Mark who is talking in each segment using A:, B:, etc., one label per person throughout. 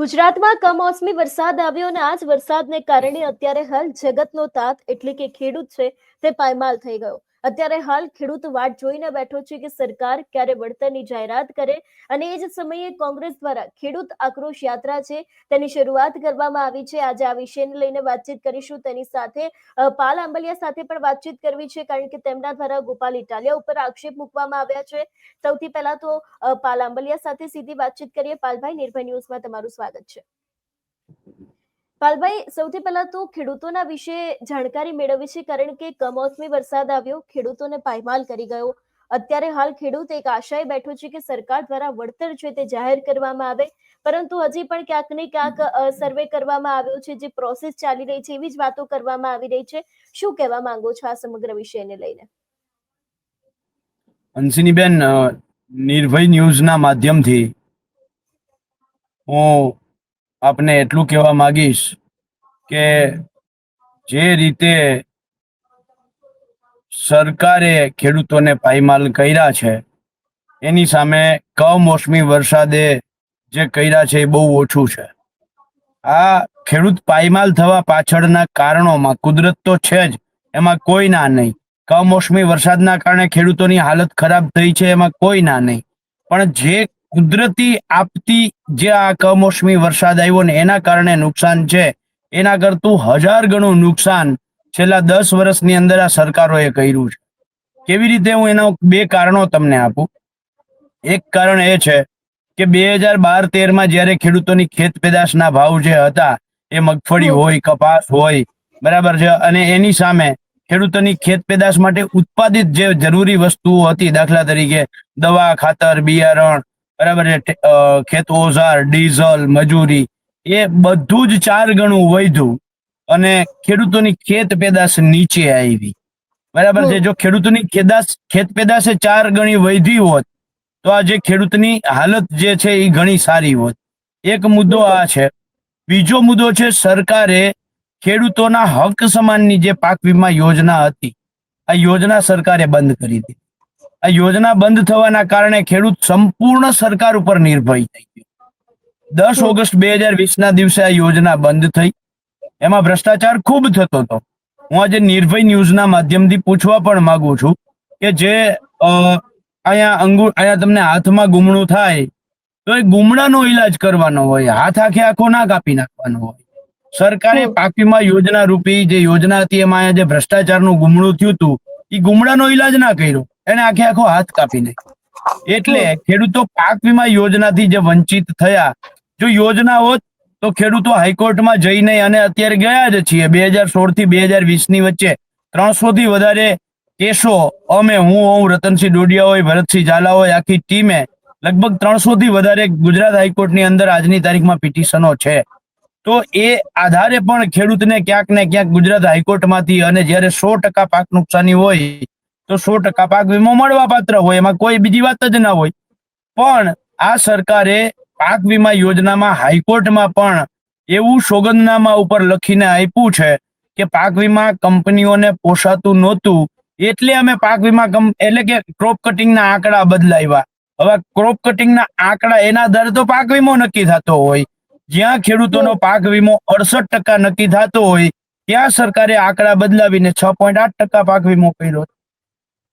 A: ગુજરાતમાં કમોસમી વરસાદ આવ્યો અને આ જ વરસાદને કારણે અત્યારે હાલ જગતનો તાત એટલે કે ખેડૂત છે તે પાયમાલ થઈ ગયો. અત્યારે હાલ ખેડૂત વાટ જોઈને બેઠો છે કે સરકાર ક્યારે વળતરની જાહેરાત કરે અને એ જ સમયે કોંગ્રેસ દ્વારા ખેડૂત આક્રોશ યાત્રા છે તેની શરૂઆત કરવામાં આવી છે. આજે આ વિષયને લઈને વાતચીત કરીશું. તેની સાથે પાલ આંબલિયા સાથે પણ વાતચીત કરવી છે કારણ કે તેમના દ્વારા ગોપાલ ઇટાલિયા ઉપર આક્ષેપ મૂકવામાં આવ્યા છે. સૌથી પહેલા તો પાલ આંબલિયા સાથે સીધી વાતચીત કરીએ. પાલભાઈ, નિર્ભય ન્યૂઝમાં તમારું સ્વાગત છે. પાલભાઈ, સૌથી પહેલા તો ખેડૂતોના વિશે જાણકારી મેળવી છે, કારણ કે કમોસમી વરસાદ આવ્યો, ખેડૂતોને પાયમાલ કરી ગયો. અત્યારે હાલ ખેડૂત એક આશાએ બેઠો છે કે સરકાર દ્વારા વળતર છે તે જાહેર કરવામાં આવે. પરંતુ હજી પણ ક્યાંક ને ક્યાંક સર્વે કરવામાં આવ્યો છે, જે પ્રોસેસ ચાલી રહી છે, એવી જ વાતો કરવામાં આવી રહી છે. શું કહેવા માંગો છો આ સમગ્ર વિષયને લઈને?
B: અંશિનીબેન નિર્ભય ન્યૂઝના માધ્યમથી હું આપને એટલું કહેવા માંગીશ કે જે રીતે સરકારે ખેડૂતોને પાયમાલ કર્યા છે, એની સામે કમોસમી વરસાદે જે કર્યા છે એ બહુ ઓછું છે. આ ખેડૂત પાયમાલ થવા પાછળના કારણોમાં કુદરત તો છે જ, એમાં કોઈ ના નહીં. કમોસમી વરસાદના કારણે ખેડૂતોની હાલત ખરાબ થઈ છે એમાં કોઈ ના નહીં. પણ જે કુદરતી આપતી જે આ કમોસમી વરસાદ આવ્યો ને એના કારણે નુકસાન છે. એના કરતું હજાર ગણું નુકસાન છેલ્લા દસ વર્ષની અંદર આ સરકારોએ કર્યું છે. કેવી રીતે હું એના બે કારણો તમને આપું? એક કારણ એ છે કે બે હજાર બાર તેરમાં જ્યારે ખેડૂતોની ખેત પેદાશના ભાવ જે હતા, એ મગફળી હોય, કપાસ હોય, બરાબર છે, અને એની સામે ખેડૂતોની ખેત પેદાશ માટે ઉત્પાદિત જે જરૂરી વસ્તુઓ હતી, દાખલા તરીકે દવા, ખાતર, બિયારણ બરાબર છે? ખેત ઓઝાર ડીઝલ મજૂરી એ બધું જ ચાર ગણું વધ્યું અને ખેડૂતોની ખેત પેદાશ નીચે આવી. બરાબર છે? જો ખેડૂતોની ખેદાશ ખેત પેદાશે ચાર ગણી વધી હોત તો આ જે ખેડૂતની હાલત જે છે એ ઘણી સારી હોત. એક મુદ્દો આ છે. બીજો મુદ્દો છે સરકારે ખેડૂતોના હક સમાનની જે પાક વીમા યોજના હતી આ યોજના સરકારે બંધ કરી દીધી. આ યોજના બંધ થવાના કારણે ખેડૂત સંપૂર્ણ સરકાર ઉપર નિર્ભય થઈ ગયો. દસ ઓગસ્ટ બે હજાર વીસના દિવસે આ યોજના બંધ થઈ. એમાં ભ્રષ્ટાચાર ખૂબ થતો હતો. હું આજે નિર્ભય ન્યૂઝના માધ્યમથી પૂછવા પણ માંગુ છું કે જે અહીંયા અંગુ અહીંયા તમને હાથમાં ગુમણું થાય તો એ ગુમડાનો ઈલાજ કરવાનો હોય હાથ આખે આખો ના કાપી નાખવાનો હોય. સરકારે
A: હમ.
B: યોજના રૂપી જે યોજના હતી એમાં અહીંયા જે ભ્રષ્ટાચારનું ગુમણું થયું હતું એ ગુમડાનો ઈલાજ ના કર્યો. એને આખે આખો હાથ કાપી નાખ્યો એટલે ખેડૂતો પાક વીમા યોજનાથી જે વંચિત થયા, જો યોજના હોત તો ખેડૂતો હાઈકોર્ટમાં જઈને અને અત્યારે ગયા જ છીએ. બે હજાર સોળથી બે હજાર વીસની વચ્ચે ત્રણસો થી વધારે કેસો અમે, હું હોઉં, રતનસિંહ ડોડિયા હોય ભરતસિંહ ઝાલા હોય આખી ટીમે લગભગ ત્રણસો થી વધારે ગુજરાત હાઈકોર્ટની અંદર આજની તારીખમાં પિટિશનો છે. તો એ આધારે પણ ખેડૂતને ક્યાંક ને ક્યાંક ગુજરાત હાઈકોર્ટમાંથી અને જ્યારે સો ટકા પાક નુકસાની હોય તો સો ટકા પાક વીમો મળવા પાત્ર હોય, એમાં કોઈ બીજી વાત જ ના હોય. પણ આ સરકારે પાક વીમા યોજનામાં હાઈકોર્ટમાં પણ એવું સોગંદનામા ઉપર લખીને આપ્યું છે કે પાક વીમા કંપનીઓને પોસાતું નહોતું, એટલે અમે પાક વીમા એટલે કે ક્રોપ કટિંગના આંકડા બદલાવ્યા. હવે ક્રોપ કટિંગના આંકડા એના દર તો પાક વીમો નક્કી થતો હોય. જ્યાં ખેડૂતોનો પાક વીમો અડસઠ ટકા નક્કી થતો હોય, ત્યાં સરકારે આંકડા બદલાવીને છ પોઈન્ટ આઠ ટકા પાક વીમો કર્યો.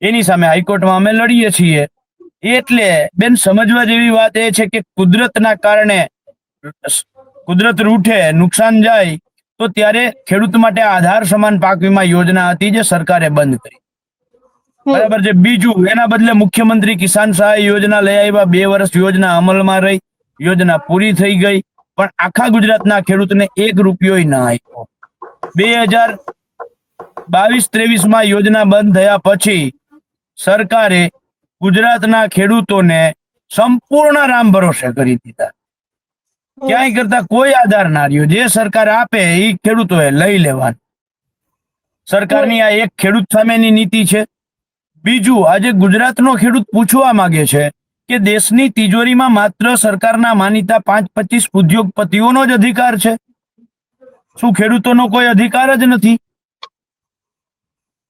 B: એની સામે હાઈકોર્ટમાં અમે લડીએ છીએ. એટલે બેન સમજવા જેવી વાત એ છે કે કુદરતના કારણે કુદરત રૂઠે નુકસાન જાય તો ત્યારે ખેડૂત માટે આધાર સમાન પાક વીમા યોજના હતી જે સરકારે બંધ કરી. બરાબર છે. બીજું એના બદલે મુખ્યમંત્રી કિસાન સહાય યોજના લઈ આવ્યા. બે વર્ષ યોજના અમલમાં રહી. યોજના પૂરી થઈ ગઈ. પણ આખા ગુજરાતના ખેડૂતને એક રૂપિયો ના આપ્યો. બે હજાર બાવીસ ત્રેવીસમાં યોજના બંધ થયા પછી સરકારે ગુજરાતના ખેડૂતોને સંપૂર્ણ રામ ભરોસે કરી દીધા. ક્યાંય કરતા કોઈ આધાર ના રહ્યો. જે સરકાર આપે એ ખેડૂતોએ લઈ લેવાનું. સરકારની આ એક ખેડૂત સામેની નીતિ છે. બીજું, આજે ગુજરાતનો ખેડૂત પૂછવા માંગે છે કે દેશની તિજોરીમાં માત્ર સરકારના માનીતા પાંચ પચીસ ઉદ્યોગપતિઓનો જ અધિકાર છે? શું ખેડૂતોનો કોઈ અધિકાર જ નથી?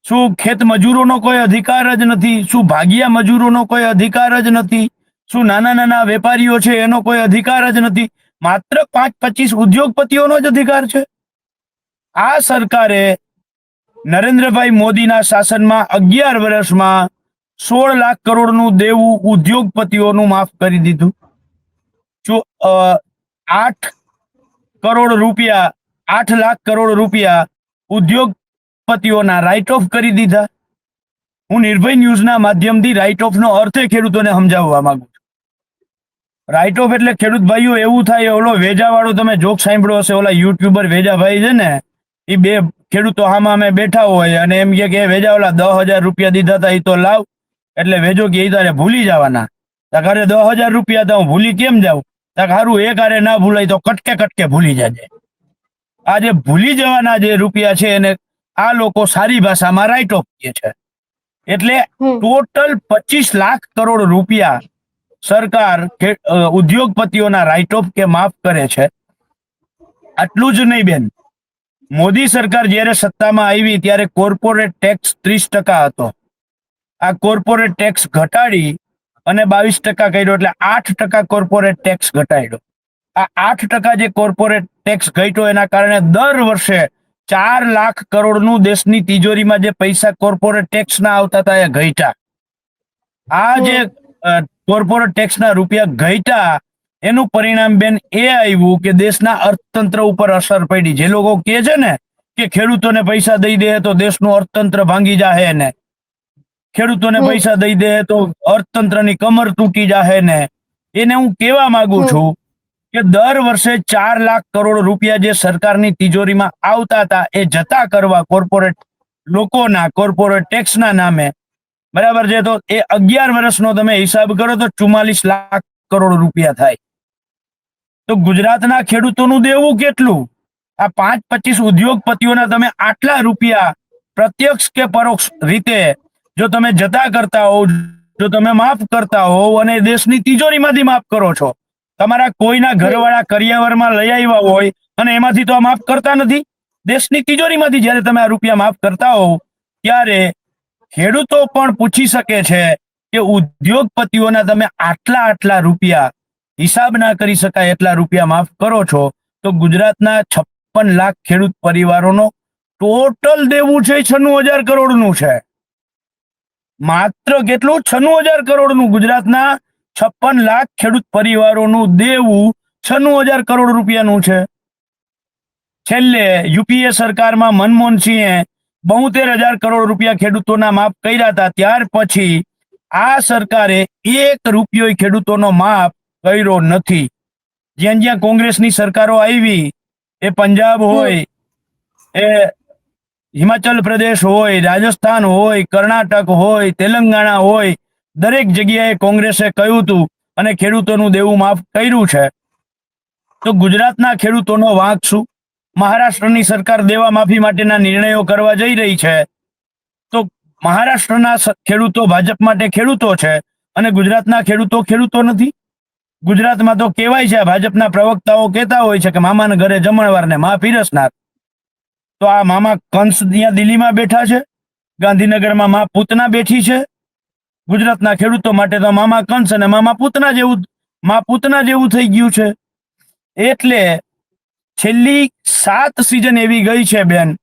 B: શું ખેત મજૂરોનો કોઈ અધિકાર જ નથી? શું ભાગિયા મજૂરોનો કોઈ અધિકાર જ નથી? શું નાના નાના વેપારીઓ છે એનો કોઈ અધિકાર જ નથી? માત્ર પાંચ પચીસ ઉદ્યોગપતિઓનો જ અધિકાર છે. આ સરકારે નરેન્દ્રભાઈ મોદીના શાસનમાં અગિયાર વર્ષમાં સોળ લાખ કરોડનું દેવું ઉદ્યોગપતિઓનું માફ કરી દીધું. જો આઠ કરોડ રૂપિયા, આઠ લાખ કરોડ રૂપિયા ઉદ્યોગપતિઓના રાઇટ ઓફ કરી દીધા. હું નિર્ભય ન્યૂઝના માધ્યમથી રાઇટ ઓફનો અર્થ ખેડૂતોને સમજાવવા માંગુ છું. રાઇટ ઓફ એટલે ખેડૂત ભાઈઓ, એવું થાય, ઓલો વેજાવાળો તમે જોક સાંભળ્યો હશે, ઓલા યુટ્યુબર વેજાભાઈ છે ને, એ બે ખેડૂતો આમાં અમે બેઠા હોય અને એમ કે એ વેજા ઓલા દસ હજાર રૂપિયા દીધા હતા એ તો લાવ. એટલે વેજો કે એ તારે ભૂલી જવાના. તારે દસ હજાર રૂપિયા હતા હું ભૂલી કેમ જાઉં? તાર હારું એ કારે ના ભૂલાય તો કટકે કટકે ભૂલી જાજે. આ જે ભૂલી જવાના જે રૂપિયા છે એને આ લોકો સારી ભાષામાં રાઇટ ઓફ કહે છે. એટલે ટોટલ પચીસ લાખ કરોડ રૂપિયા સરકાર ઉદ્યોગપતિઓના રાઇટ ઓફ કે માફ કરે છે. આટલું જ નહીં બેન. મોદી સરકાર જ્યારે સત્તામાં આવી ત્યારે કોર્પોરેટ ટેક્સ ત્રીસ ટકા હતો. આ કોર્પોરેટ ટેક્સ ઘટાડી અને બાવીસ ટકા કર્યો એટલે આઠ ટકા કોર્પોરેટ ટેક્સ ઘટાડ્યો. આ આઠ ટકા જે કોર્પોરેટ ટેક્સ ઘટ્યો એના કારણે દર વર્ષે ચાર લાખ કરોડનું દેશની તિજોરીમાં જે પૈસા કોર્પોરેટ ટેક્સ ના આવતા હતા એ ઘટ્યા. આ જે કોર્પોરેટ ટેક્સ ના રૂપિયા ઘટ્યા એનું પરિણામ બેન એ આવ્યું કે દેશના અર્થતંત્ર ઉપર અસર પડી. જે લોકો કહે છે ને કે ખેડૂતોને પૈસા દઈ દે તો દેશનું અર્થતંત્ર ભાંગી જાહે ને. ખેડૂતોને પૈસા દઈ દે તો અર્થતંત્રની કમર તૂટી જાહે ને. એને હું કહેવા માંગુ છું કે દર વર્ષે ચાર લાખ કરોડ રૂપિયા જે સરકારની તિજોરીમાં આવતા હતા, એ જતા કરવા કોર્પોરેટ લોકોના, કોર્પોરેટ ટેક્સના નામે. બરાબર છે? તો એ અગિયાર વર્ષનો તમે હિસાબ કરો તો ચુમ્માલીસ લાખ કરોડ રૂપિયા થાય. તો ગુજરાતના ખેડૂતોનું દેવું કેટલું? આ પાંચ પચીસ ઉદ્યોગપતિઓના તમે આટલા રૂપિયા પ્રત્યક્ષ કે પરોક્ષ રીતે જો તમે જતા કરતા હોવ, જો તમે માફ કરતા હોવ અને દેશની તિજોરીમાંથી માફ કરો છો તમારા કોઈના ઘરવાળા કરિયાવરમાં લઈ આવ્યા હોય અને એમાંથી તો આ માફ કરતા નથી. દેશની તિજોરીમાંથી જ્યારે તમે આ રૂપિયા માફ કરતા હોવ ત્યારે ખેડૂતો પણ પૂછી શકે છે કે ઉદ્યોગપતિઓના તમે આટલા આટલા રૂપિયા હિસાબ ના કરી શકાય એટલા રૂપિયા માફ કરો છો તો ગુજરાતના છપ્પન લાખ ખેડૂત પરિવારોનો ટોટલ દેવું છે છન્નું હજાર કરોડનું છે. માત્ર કેટલું? છન્નું હજાર કરોડનું ગુજરાતના છપ્પન લાખ ખેડૂત પરિવારોનું દેવું છન્નું હજાર કરોડ રૂપિયાનું છે. છેલ્લે યુપીએ સરકારમાં મનમોહનસિંહે બોતેર હજાર કરોડ રૂપિયા ખેડૂતોના માફ કર્યા હતા. ત્યાર પછી આ સરકારે એક રૂપિયો ખેડૂતોનો માફ કર્યો નથી. જ્યાં જ્યાં કોંગ્રેસની સરકારો આવી એ પંજાબ હોય એ હિમાચલ પ્રદેશ હોય રાજસ્થાન હોય કર્ણાટક હોય તેલંગાણા હોય દરેક જગ્યાએ કોંગ્રેસે કહ્યું હતું અને ખેડૂતોનું દેવું માફ કર્યું છે. તો ગુજરાતના ખેડૂતોનો વાંક શું? મહારાષ્ટ્રની સરકાર દેવા માફી માટેના નિર્ણયો કરવા જઈ રહી છે. તો મહારાષ્ટ્રના ખેડૂતો ભાજપ માટે ખેડૂતો છે અને ગુજરાતના ખેડૂતો ખેડૂતો નથી? ગુજરાતમાં તો કહેવાય છે ભાજપના પ્રવક્તાઓ કહેતા હોય છે કે મામાના ઘરે જમણવાર ને મા પીરસનાર. તો આ મામા કંસ ત્યાં દિલ્હીમાં બેઠા છે, ગાંધીનગરમાં મા પૂતના બેઠી છે ગુજરાતના ખેડૂતો માટે તો મામા કંસ અને મામા પૂતના જેવું મા પૂતના જેવું થઈ ગયું છે. એટલે છેલ્લી સાત સિઝન એવી ગઈ છે બેન,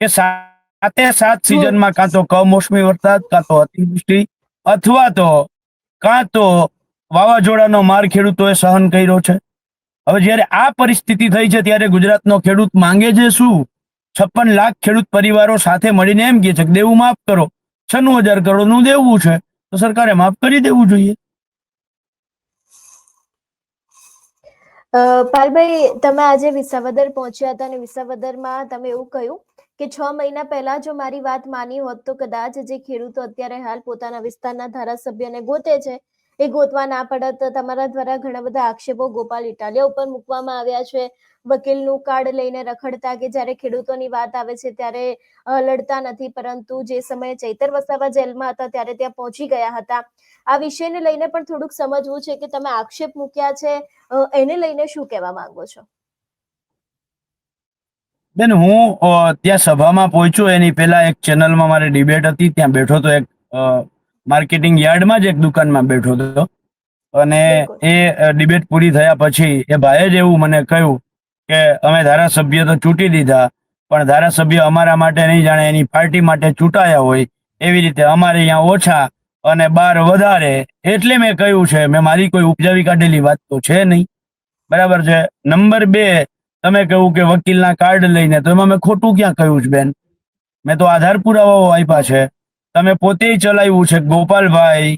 B: કે સાતે સાત સિઝનમાં કાં તો કમોસમી વરસાદ, કાં તો અતિવૃષ્ટિ, અથવા તો કાં તો વાવાઝોડાનો માર ખેડૂતોએ સહન કર્યો છે. હવે જ્યારે આ પરિસ્થિતિ થઈ છે, ત્યારે ગુજરાતનો ખેડૂત માંગે છે શું? છપ્પન લાખ ખેડૂત પરિવારો સાથે મળીને એમ કહે છે દેવું માફ કરો. છન્નું હજાર કરોડનું દેવું છે, તો સરકારે માફ કરી દેવું જોઈએ.
A: પાલભાઈ, તમે આજે વિસાવદર પહોંચ્યા હતા અને વિસાવદરમાં તમે એવું કહ્યું કે છ મહિના પહેલા જો મારી વાત માની હોત તો કદાચ જે ખેડૂતો અત્યારે હાલ પોતાના વિસ્તારના ધારાસભ્યને ગોતે છે, એ ગોતવા ના પડત. તમારા દ્વારા ઘણા બધા આક્ષેપો ગોપાલ ઇટાલિયા ઉપર મૂકવામાં આવ્યા છે. વકીલનું કાર્ડ લઈને રખડતા કે જ્યારે ખેડૂતોની વાત આવે છે ત્યારે લડતા નથી. પરંતુ જે સમયે ચૈતર વસાવા જેલમાં હતા ત્યારે ત્યાં પહોંચી ગયા હતા. આ વિષયને લઈને પણ થોડુંક સમજવું છે કે તમે આક્ષેપ મૂક્યા છે. એને લઈને શું કહેવા માંગો છો?
B: બેન હું ત્યાં સભામાં પહોંચ્યો. એની પહેલા એક ચેનલમાં મારી ડિબેટ હતી. ત્યાં બેઠો તો એક માર્કેટિંગ યાર્ડમાં જ એક દુકાનમાં બેઠો હતો. અને એ ડિબેટ પૂરી થયા પછી એ ભાઈએ જ એવું મને કહ્યું કે અમે ધારાસભ્ય તો ચૂંટી દીધા પણ ધારાસભ્ય અમારા માટે નહીં જાણે, એની પાર્ટી માટે ચૂંટાયા હોય, એવી રીતે અમારે અહીંયા ઓછા અને બાર વધારે, એટલે મેં કહ્યું છે, મેં મારી કોઈ ઉપજાવી કાઢેલી વાત તો છે નહીં. બરાબર છે? નંબર બે, તમે કહ્યું કે વકીલના કાર્ડ લઈને, તો એમાં મેં ખોટું ક્યાં કહ્યું છે, બેન? મેં તો આધાર પુરાવાઓ આપ્યા છે. તમે પોતે ચલાવ્યું છે, ગોપાલભાઈ,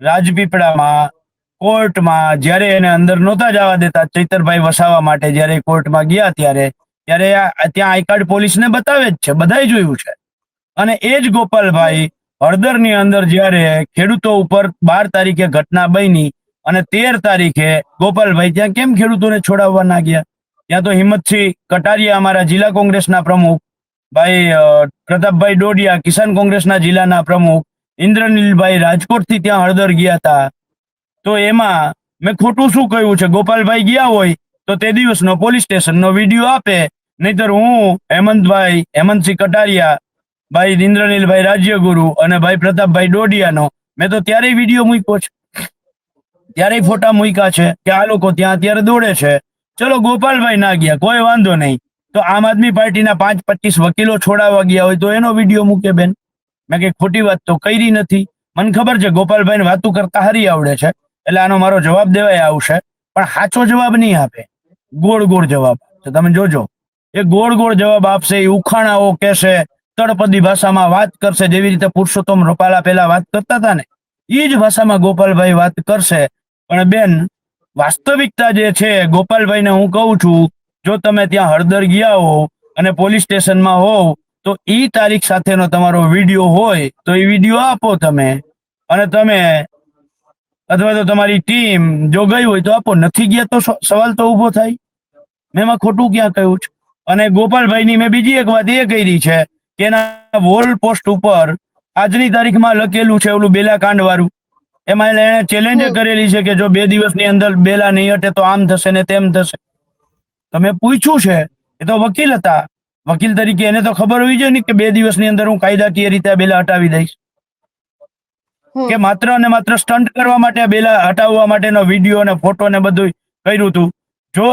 B: રાજપીપળામાં કોર્ટમાં જ્યારે એને અંદર નહોતા જવા દેતા, ચૈતરભાઈ વસાવા માટે જ્યારે કોર્ટમાં ગયા ત્યારે ત્યારે ત્યાં આઈ કાર્ડ પોલીસને બતાવે જ છે, બધાય જોયું છે. અને એ જ ગોપાલભાઈ હળદરની અંદર જ્યારે ખેડૂતો ઉપર બાર તારીખે ઘટના બની અને તેર તારીખે ગોપાલભાઈ ત્યાં કેમ ખેડૂતોને છોડાવવા ના ગયા? ત્યાં તો હિંમતસિંહ કટારિયા અમારા જિલ્લા કોંગ્રેસના પ્રમુખ, ભાઈ પ્રતાપભાઈ ડોડિયા કિસાન કોંગ્રેસના જિલ્લાના પ્રમુખ, ઇન્દ્રનીલભાઈ રાજકોટથી ત્યાં હળદર ગયા હતા. તો એમાં મેં ખોટું શું કહ્યું છે? ગોપાલભાઈ ગયા હોય તો તે દિવસનો પોલીસ સ્ટેશનનો વીડિયો આપે. નહીતર હું, હેમંતભાઈ, હેમંતસિંહ કટારિયા, ભાઈ ઇન્દ્રનીલભાઈ રાજ્યગુરુ અને ભાઈ પ્રતાપભાઈ ડોડિયાનો મેં તો ત્યારેય વીડિયો મૂક્યો છે. ત્યારે ફોટા મૂક્યા છે કે આ લોકો ત્યાં અત્યારે દોડે છે. ચલો ગોપાલભાઈ ના ગયા, કોઈ વાંધો નહીં. તો આમ આદમી પાર્ટીના પાંચ પચીસ વકીલો છોડાવવા ગયા હોય તો એનો વીડિયો મૂકે બેન. મેં કઈ ખોટી વાત તો કરી નથી. મને ખબર છે ગોપાલભાઈને વાતું કરતા હારી આવડે છે. એટલે આનો મારો જવાબ દેવાય આવશે પણ સાચો જવાબ નહીં આપે. ગોળ ગોળ જવાબ તો તમે જોજો. એ ગોળ ગોળ જવાબ આપશે, એ ઉખાણાઓ કહેશે, તળપદી ભાષામાં વાત કરશે, જેવી રીતે પુરુષોત્તમ રૂપાલા પહેલા વાત કરતા હતા ને એ જ ભાષામાં ગોપાલભાઈ વાત કરશે. પણ બેન, વાસ્તવિકતા જે છે, ગોપાલભાઈને હું કહું છું, જો તમે ત્યાં હળદર ગયા હોવ અને પોલીસ સ્ટેશનમાં હોવ, તો એ તારીખ સાથેનો તમારો વીડિયો હોય, તો એ વીડિયો આપો તમે. અને તમે અથવા તો તમારી ટીમ જો ગઈ હોય તો આપો. નથી ગયા તો સવાલ તો ઊભો થાય. મેં એમાં ખોટું ક્યાં કહ્યું છે? અને ગોપાલભાઈની મેં બીજી એક વાત એ કરી છે કે એના વોલ પોસ્ટ ઉપર આજની તારીખમાં લખેલું છે ઓલું બેલા કાંડ વાળું એમાં એને ચેલેન્જ કરેલી છે કે જો બે દિવસની અંદર બેલા નહીં હટે તો આમ થશે ને તેમ થશે. તો મેં પૂછ્યું છે એ તો વકીલ હતા. વકીલ તરીકે એને તો ખબર હોવી જોઈએ ને કે બે દિવસની અંદર હું કાયદાકીય રીતે આ બેલા હટાવી દઈશ. કે માત્ર ને માત્ર સ્ટન્ટ કરવા માટે બેલા હટાવવા માટેનો વીડિયો અને ફોટો ને બધું કર્યું હતું જો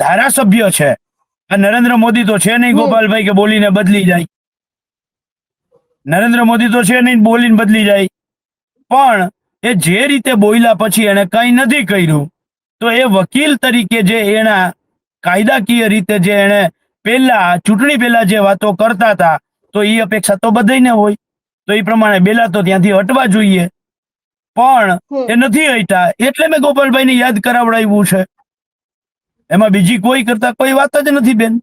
B: ધારાસભ્ય છે આ નરેન્દ્ર મોદી તો છે નહીં ગોપાલભાઈ કે બોલીને બદલી જાય. નરેન્દ્ર મોદી તો છે નહીં બોલીને બદલી જાય. પણ એ જે રીતે બોલ્યા પછી એને કંઈ નથી કર્યું તો એ વકીલ તરીકે જે એના કાયદાકીય રીતે જે એને પહેલા ચૂંટણી પહેલા જે વાતો કરતા હતા તો એ અપેક્ષા તો બધાને હોય. તો એ પ્રમાણે બેલા તો ત્યાંથી હટવા જોઈએ. પણ એ નથી હટ્યા એટલે મેં ગોપાલભાઈને યાદ કરાવડાવ્યું છે. એમાં બીજી કોઈ કરતા કોઈ વાત જ નથી બેન.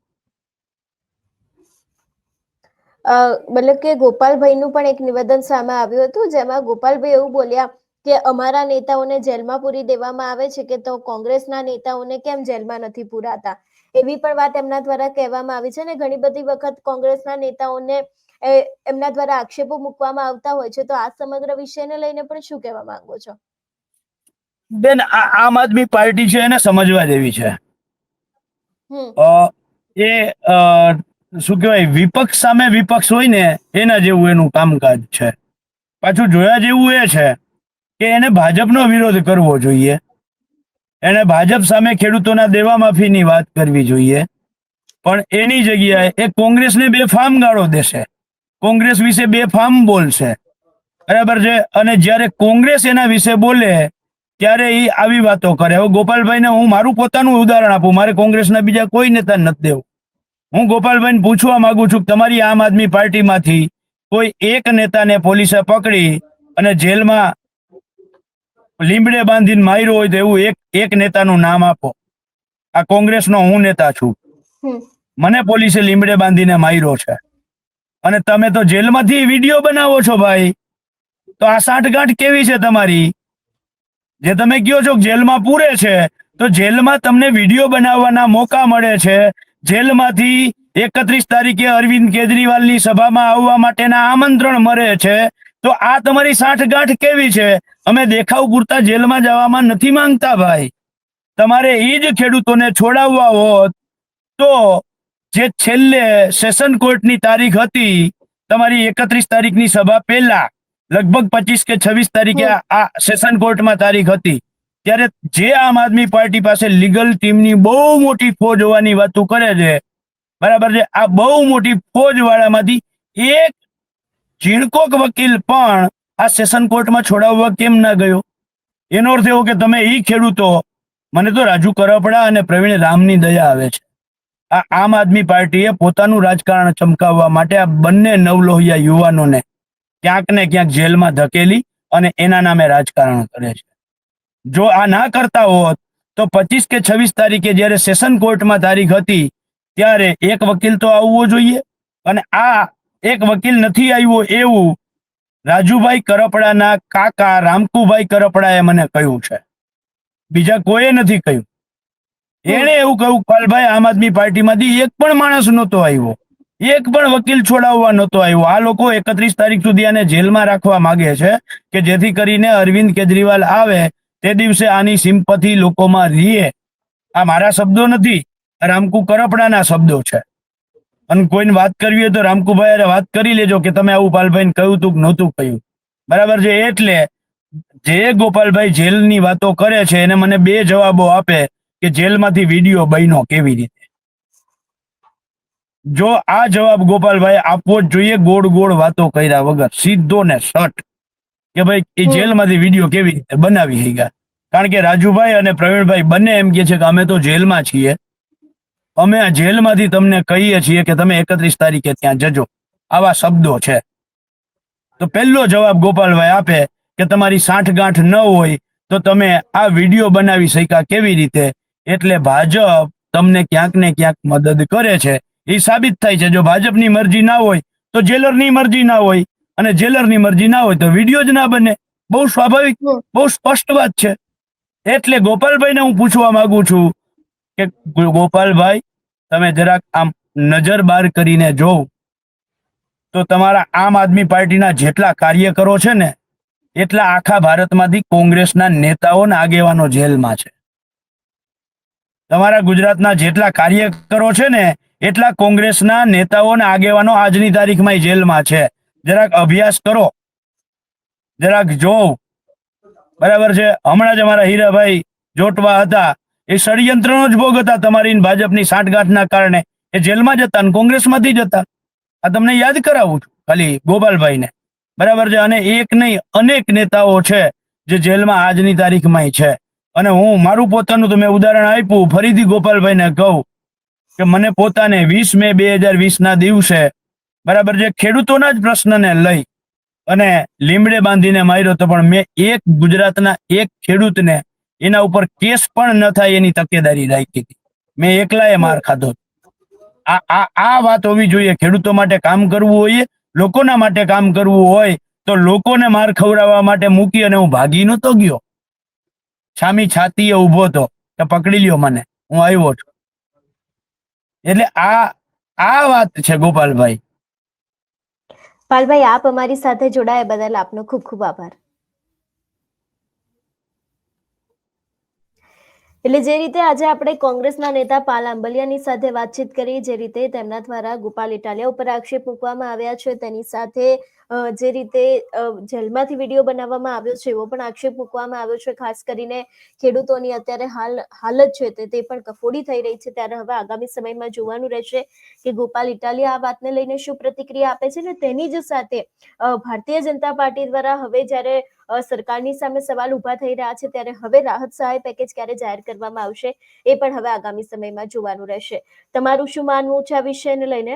A: મતલબ કે ગોપાલભાઈનું પણ એક નિવેદન સામે આવ્યું હતું જેમાં ગોપાલભાઈ એવું બોલ્યા કે અમારા નેતાઓને જેલમાં પૂરી દેવામાં આવે છે કે તો કોંગ્રેસના નેતાઓને કેમ જેલમાં નથી પૂરાતા? એવી પણ વાત એમના દ્વારા કહેવામાં આવી છે ને ઘણી બધી વખત કોંગ્રેસના નેતાઓને એમના દ્વારા આક્ષેપો મૂકવામાં આવતા હોય છે તો આ સમગ્ર વિષયને લઈને પણ શું કહેવા માંગો છો?
B: બેન આમ આદમી પાર્ટી છે એને સમજવા જેવી છે. એ શું કહેવાય વિપક્ષ સામે વિપક્ષ હોય ને એના જેવું એનું કામકાજ છે. પાછું જોયા જેવું એ છે કે એને ભાજપનો વિરોધ કરવો જોઈએ. એને ભાજપ સામે ખેડૂતોના દેવા માફીની વાત કરવી જોઈએ. પણ એની જગ્યાએ એ કોંગ્રેસને બે ફાર્મ ગાળો દેશે. કોંગ્રેસ વિશે બે ફામ બોલશે. બરાબર છે? અને જ્યારે કોંગ્રેસ એના વિશે બોલે ત્યારે એ આવી વાતો કરે. હવે ગોપાલભાઈને હું મારું પોતાનું ઉદાહરણ આપું. મારે કોંગ્રેસના બીજા કોઈ નેતા નથી દેવું. હું ગોપાલભાઈને પૂછવા માંગુ છું કે તમારી આમ આદમી પાર્ટીમાંથી કોઈ એક નેતાને પોલીસે પકડી અને જેલમાં લીમડે બાંધીને માર્યો હોય તો એવું એક એક નેતાનું નામ આપો. આ કોંગ્રેસનો હું નેતા છું. મને પોલીસે લીમડે બાંધીને માર્યો છે. અને તમે તો જેલમાંથી વીડિયો બનાવો છો ભાઈ. તો આ સાંઠગાંઠ કેવી છે તમારી? જે તમે કહો છો જેલમાં પૂરે છે, તો જેલમાં તમને વીડિયો બનાવવાના મોકા મળે છે. જેલમાંથી એકત્રીસ તારીખે અરવિંદ કેજરીવાલની સભામાં આવવા માટેના આમંત્રણ મળે છે. તો આ તમારી સાંઠગાંઠ કેવી છે? અમે દેખાવ પૂરતા જેલમાં જવામાં નથી માંગતા ભાઈ. તમારે એ જ ખેડૂતોને છોડાવવા હોત તો જે છેલ્લે સેશન કોર્ટની તારીખ હતી, તમારી એકત્રીસ તારીખની સભા પહેલા, લગભગ પચીસ કે છવ્વીસ તારીખે આ- સેશન કોર્ટમાં તારીખ હતી. ત્યારે જે આમ આદમી પાર્ટી પાસે લીગલ ટીમની બહુ મોટી ફોજ હોવાની વાતો કરે છે, બરાબર છે? આ બહુ મોટી ફોજ વાળામાંથી એક ઝીણકોક વકીલ પણ આ સેશન કોર્ટમાં છોડાવવા કેમ ના ગયો? એનો અર્થ એવો કે તમે એ ખેડૂતો, મને તો રાજુ કરપડા અને પ્રવીણ રામની દયા આવે છે. આ આમ આદમી પાર્ટીએ પોતાનું રાજકારણ ચમકાવવા માટે આ બંને નવલોહિયા યુવાનોને ક્યાંક ને ક્યાંક જેલમાં ધકેલી અને એના નામે રાજકારણ કરે છે. જો આ ના કરતા હોત, તો પચીસ કે છવ્વીસ તારીખે જ્યારે સેશન કોર્ટમાં તારીખ હતી, ત્યારે એક વકીલ તો આવવો જોઈએ. અને આ એક વકીલ નથી આવ્યો એવું રાજુભાઈ કરપડાના કાકા રામકુભાઈ કરપડાએ મને કહ્યું છે. બીજા કોઈએ નથી કહ્યું. એણે એવું કહ્યું, પાલભાઈ, આમ આદમી પાર્ટીમાંથી એક પણ માણસ નહોતો આવ્યો. એક પણ વકીલ છોડાવવા નહોતો આવ્યો. આ લોકો એકત્રીસ તારીખ સુધી આને જેલમાં રાખવા માંગે છે કે જેથી કરીને અરવિંદ કેજરીવાલ આવે તે દિવસે આની સિમ્પથી લોકોમાં રીએ. આ મારા શબ્દો નથી, રામકુ કરપડાના શબ્દો છે. અને કોઈને વાત કરવી હોય તો રામકુભાઈ અરે વાત કરી લેજો કે તમે આવું પાલભાઈને કહ્યું તું નહોતું કહ્યું. બરાબર છે, એટલે જે ગોપાલભાઈ જેલની વાતો કરે છે, એને મને બે જવાબો આપે. કે જેલમાંથી વીડિયો બન્યો કેવી રીતે? જો આ જવાબ ગોપાલભાઈ આપવો જ જોઈએ ગોળ ગોળ વાતો કર્યા વગર સીધો ને સટ કે ભાઈ એ જેલમાંથી વીડિયો કેવી રીતે બનાવી હૈગા કારણ કે રાજુભાઈ અને પ્રવીણભાઈ બંને એમ કે છે કે અમે તો જેલમાં છીએ. અમે આ જેલમાંથી તમને કહીએ છીએ કે તમે એકત્રીસ તારીખે ત્યાં જજો. આવા શબ્દો છે. તો પહેલો જવાબ ગોપાલભાઈ આપે કે તમારી સાઠ ગાંઠ ન હોય તો તમે આ વીડિયો બનાવી શક્યા કેવી રીતે? એટલે ભાજપ તમને ક્યાંક ને ક્યાંક મદદ કરે છે. એ સાબિત થાય છે. જો ભાજપની મરજી ના હોય, તો જેલરની મરજી ના હોય અને જેલરની મરજી ના હોય તો વીડિયો જ ના બને. બહુ સ્વાભાવિક, બહુ સ્પષ્ટ વાત છે. એટલે ગોપાલભાઈને હું પૂછવા માંગુ છું કે ગોપાલભાઈ, તમે જરાક આમ નજર બાર કરીને જોવ. તો તમારા આમ આદમી પાર્ટીના જેટલા કાર્યકરો છે ને, એટલા આખા ભારતમાંથી કોંગ્રેસના નેતાઓ ને આગેવાનો જેલમાં છે. તમારા ગુજરાતના જેટલા કાર્યકરો છે ને, એટલા કોંગ્રેસના નેતાઓ અને આગેવાનો આજની તારીખમાં જેલમાં છે. જરાક અભ્યાસ કરો. જરાક જોવ. બરાબર છે? હમણાં જ અમારા હીરાભાઈ જોટવા હતા. એ ષડયંત્રનો જ ભોગ હતા તમારી ભાજપની સાંઠગાંઠના કારણે. એ જેલમાં જતા અને કોંગ્રેસમાંથી જતા. આ તમને યાદ કરાવું છું, ખાલી ગોપાલભાઈને. બરાબર છે? અને એક નહીં, અનેક નેતાઓ છે જે જેલમાં આજની તારીખમાં છે. અને હું મારું પોતાનું તો મેં ઉદાહરણ આપ્યું. ફરીથી ગોપાલભાઈને કહું કે મને પોતાને વીસ મે બે હજાર વીસના દિવસે બરાબર છે ખેડૂતોના જ પ્રશ્નને લઈ અને લીમડે બાંધીને માર્યો તો પણ મેં એક ગુજરાતના એક ખેડૂતને એના ઉપર કેસ પણ ન થાય એની તકેદારી રાખી હતી. મેં એકલાએ માર ખાધો. આ આ આ વાત હોવી જોઈએ. ખેડૂતો માટે કામ કરવું હોય, લોકોના માટે કામ કરવું હોય, તો લોકોને માર ખવડાવવા માટે મૂકી અને હું ભાગી નતો ગયો. છામી છાતીએ ઊભો તો કે પકડી લ્યો મને, હું આવ્યો છું. એટલે આ આ વાત છે ગોપાલભાઈ.
A: પાલભાઈ આપ અમારી સાથે જોડાયા બદલ આપનો ખૂબ ખૂબ આભાર. એટલે જે રીતે આજે આપણે કોંગ્રેસના નેતા પાલ આંબલિયાની સાથે વાતચીત કરી, જે રીતે તેમના દ્વારા ગોપાલ ઇટાલિયા ઉપર આક્ષેપ મૂકવામાં આવ્યા છે, તેની સાથે જે રીતે જેલમાંથી વીડિયો બનાવવામાં આવ્યો છે, એવો પણ આક્ષેપ મૂકવામાં આવ્યો છે. ખાસ કરીને ખેડૂતોની અત્યારે હાલ, હાલત છે તે તે પણ કફોડી થઈ રહી છે. ત્યારે હવે આગામી સમયમાં જોવાનું રહેશે કે ગોપાલ ઇટાલિયા આ વાતને લઈને શું પ્રતિક્રિયા આપે છે ને તેની જ સાથે ભારતીય જનતા પાર્ટી દ્વારા હવે જ્યારે સરકારની સામે સવાલ ઊભા થઈ રહ્યા છે ત્યારે હવે રાહત સહાય પેકેજ ક્યારે જાહેર કરવામાં આવશે એ પણ હવે આગામી સમયમાં જોવાનું રહેશે. તમારું શું માનવું છે આ વિષયને લઈને?